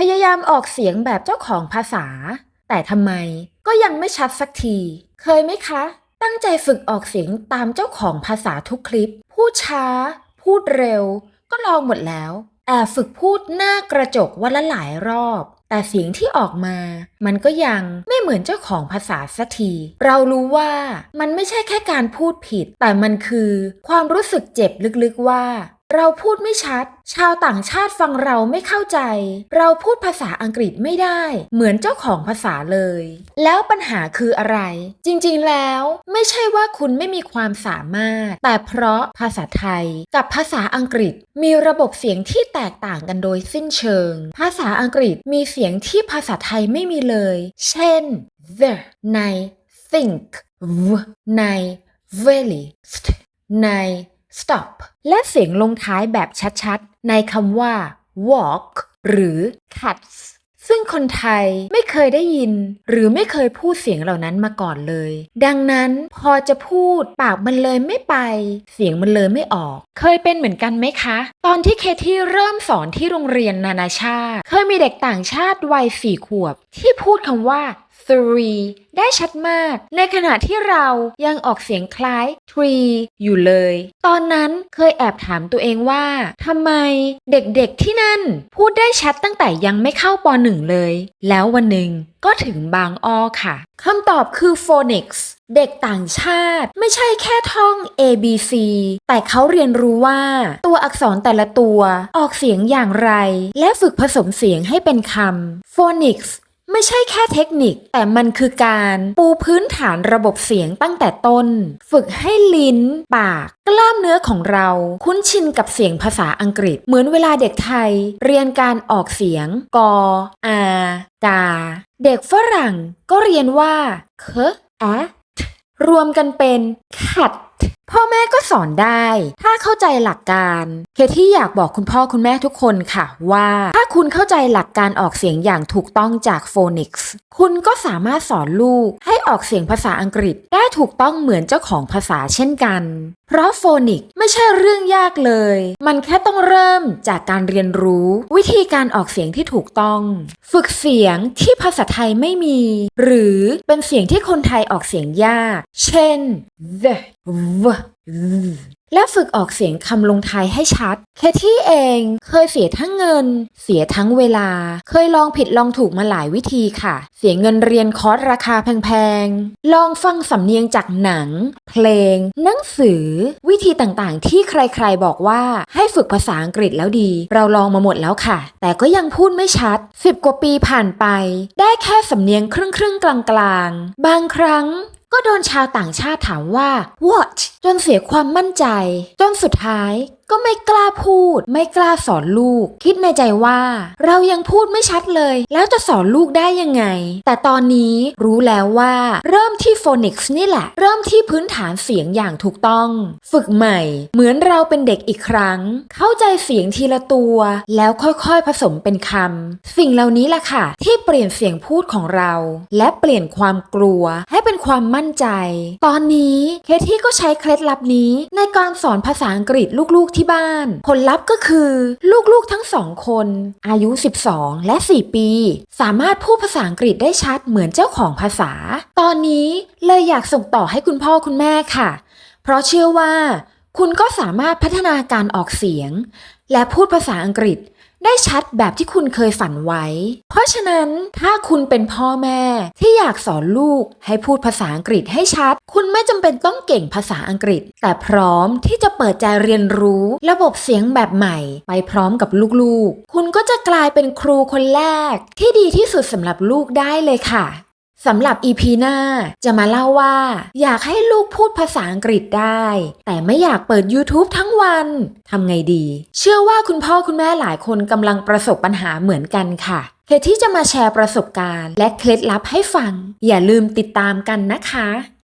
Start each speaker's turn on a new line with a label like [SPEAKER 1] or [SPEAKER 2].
[SPEAKER 1] พยายามออกเสียงแบบเจ้าของภาษา แต่ทำไมก็ยังไม่ชัดสักที เคยไหมคะ ตั้งใจฝึกออกเสียงตามเจ้าของภาษาทุกคลิป พูดช้า พูดเร็ว ก็ลองหมดแล้วแอบฝึกพูดหน้ากระจกวันละหลายรอบ แต่เสียงที่ออกมา มันก็ยังไม่เหมือนเจ้าของภาษาสักที เรารู้ว่ามันไม่ใช่แค่การพูดผิด แต่มันคือ ความรู้สึกเจ็บลึกๆว่า เราพูดไม่ชัด ชาวต่างชาติฟังเราไม่เข้าใจ เราพูดภาษาอังกฤษไม่ได้ เหมือนเจ้าของภาษาเลย แล้วปัญหาคืออะไร จริงๆแล้วไม่ใช่ว่าคุณไม่มีความสามารถ แต่เพราะภาษาไทยกับภาษาอังกฤษ มีระบบเสียงที่แตกต่างกันโดยสิ้นเชิง ภาษาอังกฤษมีเสียงที่ภาษาไทยไม่มีเลย เช่น the ใน think v ใน very st ใน stop และเสียงลงท้ายแบบชัดๆ ในคำว่า walk หรือ cuts ซึ่งคนไทยไม่เคยได้ยิน หรือไม่เคยพูดเสียงเหล่านั้นมาก่อนเลย ดังนั้นพอจะพูดปากมันเลยไม่ไป เสียงมันเลยไม่ออก เคยเป็นเหมือนกันไหมคะ ตอนที่เคที่เริ่มสอนที่โรงเรียนนานาชาติ เคยมีเด็กต่างชาติวัยสี่ขวบ ที่พูดคำว่า three ได้ชัดมาก ในขณะที่เรายังออกเสียงคล้าย tree อยู่เลย ตอนนั้นเคยแอบถามตัวเองว่าทำไมเด็กๆที่นั่น พูดได้ชัดตั้งแต่ยังไม่เข้าปหนึ่งเลย แล้ววันหนึ่งก็ถึงบางอ้อค่ะ คำตอบคือ phonics เด็กต่างชาติไม่ใช่แค่ท่อง A B C แต่เขาเรียนรู้ว่า ตัวอักษรแต่ละตัวออกเสียงอย่างไร และฝึกผสมเสียงให้เป็นคำ phonics ไม่ใช่แค่เทคนิค แต่มันคือการปูพื้นฐานระบบเสียงตั้งแต่ต้น ฝึกให้ลิ้น ปาก กล้ามเนื้อของเรา คุ้นชินกับเสียงภาษาอังกฤษ เหมือนเวลาเด็กไทย เรียนการออกเสียง กอ อา กา เด็กฝรั่งก็เรียนว่า เคอะรวมกันเป็นขัด พ่อแม่ก็สอนได้ ถ้าเข้าใจหลักการ เคที่อยากบอกคุณพ่อคุณแม่ทุกคนค่ะว่า ถ้าคุณเข้าใจหลักการออกเสียงอย่างถูกต้องจากโฟนิกส์คุณก็สามารถสอนลูกให้ออกเสียงภาษาอังกฤษได้ถูกต้องเหมือนเจ้าของภาษาเช่นกัน เพราะโฟนิกไม่ใช่เรื่องยากเลย มันแค่ต้องเริ่มจากการเรียนรู้ วิธีการออกเสียงที่ถูกต้อง ฝึกเสียงที่ภาษาไทยไม่มี หรือเป็นเสียงที่คนไทยออกเสียงยาก เช่น the v และฝึกออกเสียงคำลงท้ายให้ชัด เคที่เองเคยเสียทั้งเงิน เสียทั้งเวลา เคยลองผิดลองถูกมาหลายวิธีค่ะ เสียเงินเรียนคอร์สราคาแพงๆ ลองฟังสำเนียงจากหนัง เพลง หนังสือ วิธีต่างๆ ที่ใครๆบอกว่าให้ฝึกภาษาอังกฤษแล้วดี เราลองมาหมดแล้วค่ะ แต่ก็ยังพูดไม่ชัด10กว่าปีผ่านไป ได้แค่สำเนียงครึ่งๆกลางๆ บางครั้ง ก็โดนชาวต่างชาติถามว่า what จนเสียความมั่นใจ จนสุดท้ายก็ไม่กล้าพูด ไม่กล้าสอนลูก คิดในใจว่า เรายังพูดไม่ชัดเลย แล้วจะสอนลูกได้ยังไง แต่ตอนนี้รู้แล้วว่า เริ่มที่โฟนิกส์นี่แหละ เริ่มที่พื้นฐานเสียงอย่างถูกต้อง ฝึกใหม่ เหมือนเราเป็นเด็กอีกครั้ง เข้าใจเสียงทีละตัว แล้วค่อยๆผสมเป็นคำสิ่งเหล่านี้แหละค่ะ ที่เปลี่ยนเสียงพูดของเรา และเปลี่ยนความกลัว ให้เป็นความมั่นใจ ตอนนี้เคที่ก็ใช้เคล็ดลับนี้ในการสอนภาษาอังกฤษลูกๆที่บ้าน ผลลัพธ์ก็คือ ลูกๆทั้งสองคน อายุ 12 และ 4 ปี สามารถพูดภาษาอังกฤษได้ชัดเหมือนเจ้าของภาษา ตอนนี้เลยอยากส่งต่อให้คุณพ่อคุณแม่ค่ะ เพราะเชื่อว่า คุณก็สามารถพัฒนาการออกเสียง และพูดภาษาอังกฤษ ได้ชัดแบบที่คุณเคยฝันไว้ เพราะฉะนั้นถ้าคุณเป็นพ่อแม่ที่อยากสอนลูกให้พูดภาษาอังกฤษให้ชัด คุณไม่จำเป็นต้องเก่งภาษาอังกฤษ แต่พร้อมที่จะเปิดใจเรียนรู้ ระบบเสียงแบบใหม่ ไปพร้อมกับลูกๆ คุณก็จะกลายเป็นครูคนแรก ที่ดีที่สุดสำหรับลูกได้เลยค่ะ สำหรับ EP หน้าจะมาเล่าว่า อยากให้ลูกพูดภาษาอังกฤษได้ แต่ไม่อยากเปิด YouTube ทั้งวันทำไงดี เชื่อว่าคุณพ่อคุณแม่หลายคนกำลังประสบปัญหาเหมือนกันค่ะเคที่จะมาแชร์ประสบการณ์ และเคล็ดลับให้ฟัง อย่าลืมติดตามกันนะคะ